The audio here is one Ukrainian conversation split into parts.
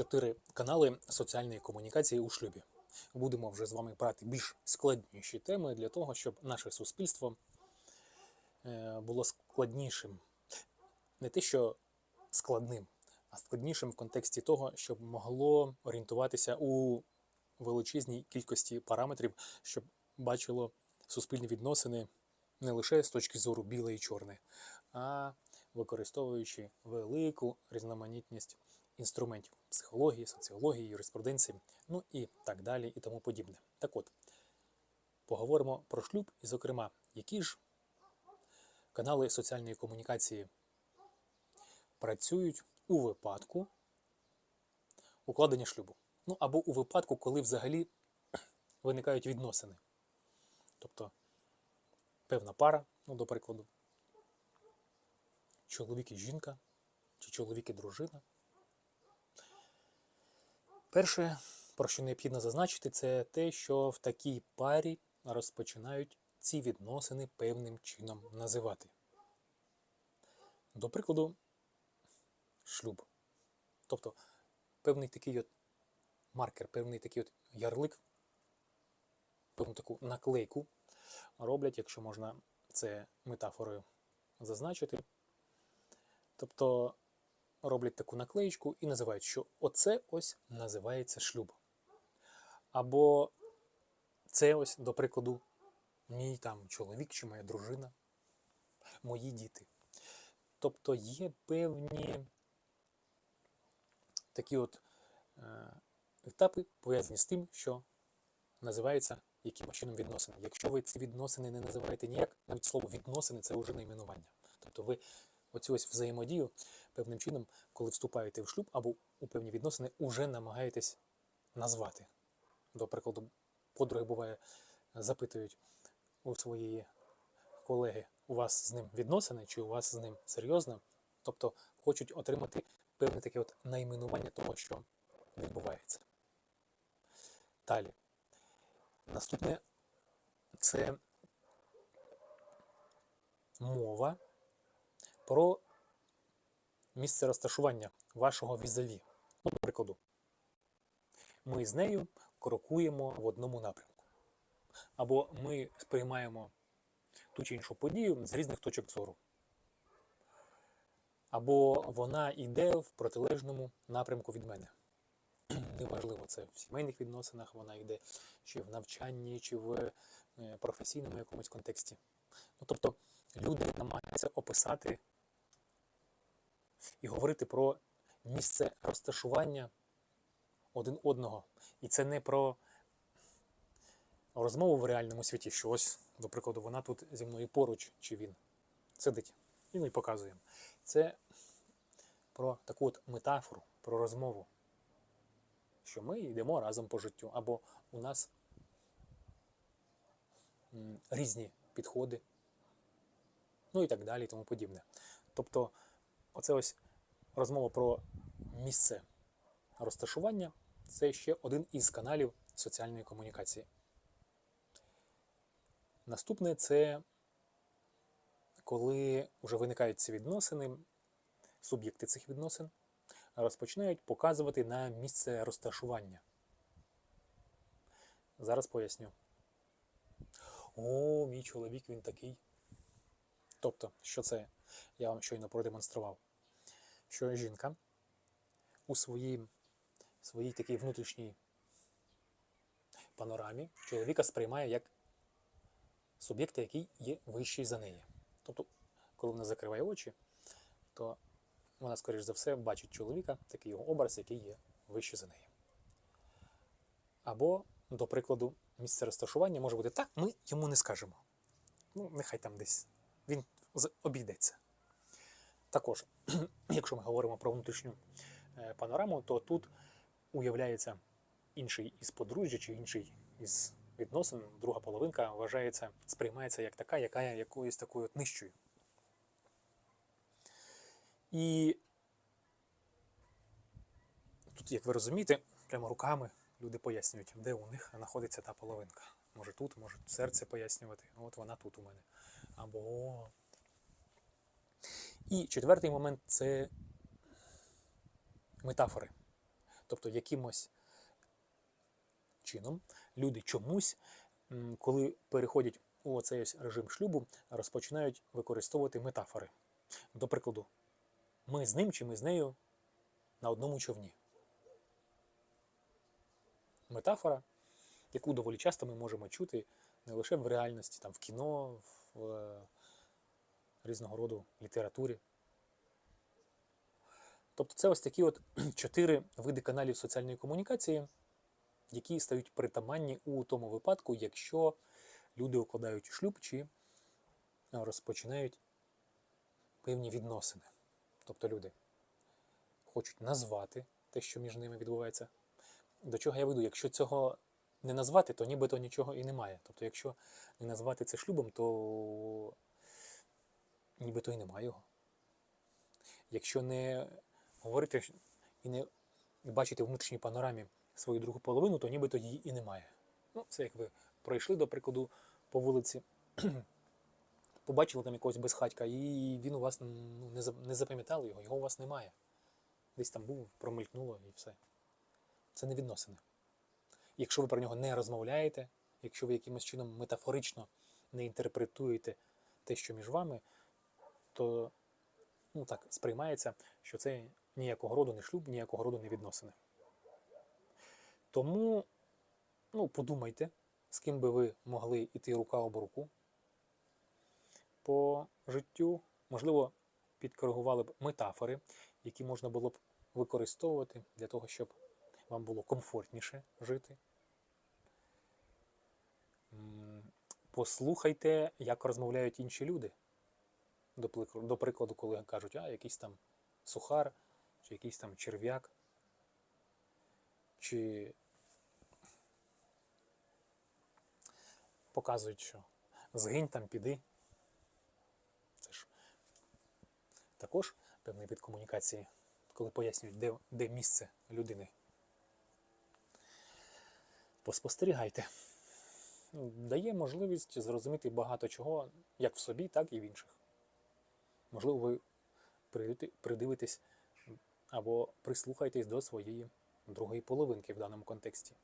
чотири канали соціальної комунікації у шлюбі. Будемо вже з вами брати більш складніші теми для того, щоб наше суспільство е, було складнішим. Не те, що складним, а складнішим в контексті того, щоб могло орієнтуватися у величезній кількості параметрів, щоб бачило суспільні відносини не лише з точки зору біле і чорне, а використовуючи велику різноманітність інструментів психології, соціології, юриспруденції, ну і так далі, і тому подібне. Так от, поговоримо про шлюб, і, зокрема, які ж канали соціальної комунікації працюють у випадку укладення шлюбу. Ну або у випадку, коли взагалі виникають відносини. Тобто певна пара, ну, до прикладу, чоловік і жінка, чи чоловік і дружина. Перше, про що необхідно зазначити, це те, що в такій парі розпочинають ці відносини певним чином називати. До прикладу, шлюб. Тобто певний такий от маркер, певний такий от ярлик, певну таку наклейку роблять, якщо можна це метафорою зазначити. Тобто роблять таку наклеїчку і називають, що оце ось називається шлюб. Або це ось, до прикладу, мій там чоловік чи моя дружина, мої діти. Тобто є певні такі от е, етапи пов'язані з тим, що називається яким чином відносини. Якщо ви ці відносини не називаєте ніяк, навіть слово відносини це вже найменування. Тобто ви оцю ось взаємодію певним чином, коли вступаєте в шлюб або у певні відносини, уже намагаєтесь назвати. До прикладу, подруги буває, запитують у своєї колеги, у вас з ним відносини, чи у вас з ним серйозно, тобто хочуть отримати певне таке от найменування того, що відбувається. Далі. Наступне це мова про місце розташування вашого візаві. Ну, прикладу, ми з нею крокуємо в одному напрямку. Або ми сприймаємо ту чи іншу подію з різних точок зору. Або вона йде в протилежному напрямку від мене. Неважливо, це в сімейних відносинах вона йде, чи в навчанні, чи в е, професійному якомусь контексті. Ну, тобто люди намагаються описати і говорити про місце розташування один одного. І це не про розмову в реальному світі, що ось, до прикладу, вона тут зі мною поруч, чи він сидить. І ми показуємо. Це про таку от метафору, про розмову, що ми йдемо разом по життю, або у нас різні підходи, ну і так далі, і тому подібне. Тобто, оце ось розмова про місце розташування це ще один із каналів соціальної комунікації. Наступне це коли вже виникають ці відносини, суб'єкти цих відносин розпочинають показувати на місце розташування. Зараз поясню. О, мій чоловік він такий. Тобто, що це я вам щойно продемонстрував, що жінка у своїй, своїй такій внутрішній панорамі чоловіка сприймає як суб'єкта, який є вищий за неї. Тобто, коли вона закриває очі, то вона, скоріш за все, бачить чоловіка, такий його образ, який є вищий за неї. Або, до прикладу, місце розташування може бути так, ми йому не скажемо. Ну, нехай там десь він обійдеться. Також, якщо ми говоримо про внутрішню е, панораму, то тут уявляється інший із подружжя чи інший із відносин, друга половинка вважається, сприймається як така, яка є якоюсь такою от нижчою. І тут, як ви розумієте, прямо руками люди пояснюють, де у них знаходиться та половинка. Може тут, може серце пояснювати. От вона тут у мене. Або. І четвертий момент це метафори. Тобто якимось чином люди чомусь, коли переходять у цей ось режим шлюбу, розпочинають використовувати метафори. До прикладу, ми з ним чи ми з нею на одному човні. Метафора, яку доволі часто ми можемо чути не лише в реальності, там, в кіно, в е, різного роду літературі. Тобто це ось такі от чотири види каналів соціальної комунікації, які стають притаманні у тому випадку, якщо люди укладають шлюб чи е, розпочинають певні відносини. Тобто люди хочуть назвати те, що між ними відбувається. До чого я веду? Якщо цього не назвати, то нібито нічого і немає. Тобто, якщо не назвати це шлюбом, то нібито і немає його. Якщо не говорити і не бачити в внутрішній панорамі свою другу половину, то нібито її і немає. Ну, це як ви пройшли, до прикладу, по вулиці, побачили там якогось безхатька, і він у вас ну, не за- не запам'ятали його, його у вас немає. Десь там був, промелькнуло і все. Це не відносини. Якщо ви про нього не розмовляєте, якщо ви якимось чином метафорично не інтерпретуєте те, що між вами, то ну, так, сприймається, що це ніякого роду не шлюб, ніякого роду не відносини. Тому ну, подумайте, з ким би ви могли йти рука об руку по життю. Можливо, підкоригували б метафори, які можна було б використовувати для того, щоб вам було комфортніше жити. Послухайте, як розмовляють інші люди. До прикладу, коли кажуть, а якийсь там сухар, чи якийсь там черв'як, чи показують, що згинь там, піди. Це ж також певний вид комунікації, коли пояснюють, де, де місце людини. Поспостерігайте. Дає можливість зрозуміти багато чого, як в собі, так і в інших. Можливо, ви придивите- придивитесь або прислухайтесь до своєї другої половинки в даному контексті.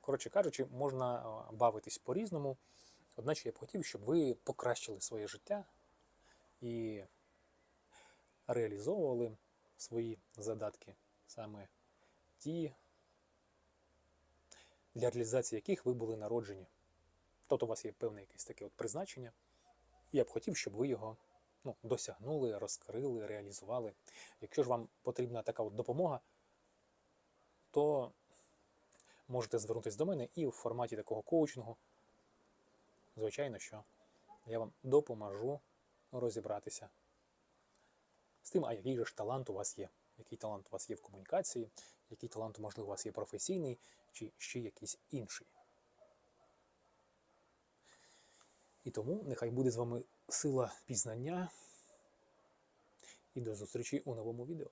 Коротше кажучи, можна бавитись по-різному. Одначе я б хотів, щоб ви покращили своє життя і реалізовували свої задатки саме ті, для реалізації яких ви були народжені. Тобто у вас є певне якесь таке от призначення. І я б хотів, щоб ви його ну, досягнули, розкрили, реалізували. Якщо ж вам потрібна така от допомога, то можете звернутися до мене і в форматі такого коучингу, звичайно, що я вам допоможу розібратися з тим, а який же ж талант у вас є. Який талант у вас є в комунікації, який талант, можливо, у вас є професійний, чи ще якийсь інший. І тому нехай буде з вами сила пізнання. І до зустрічі у новому відео.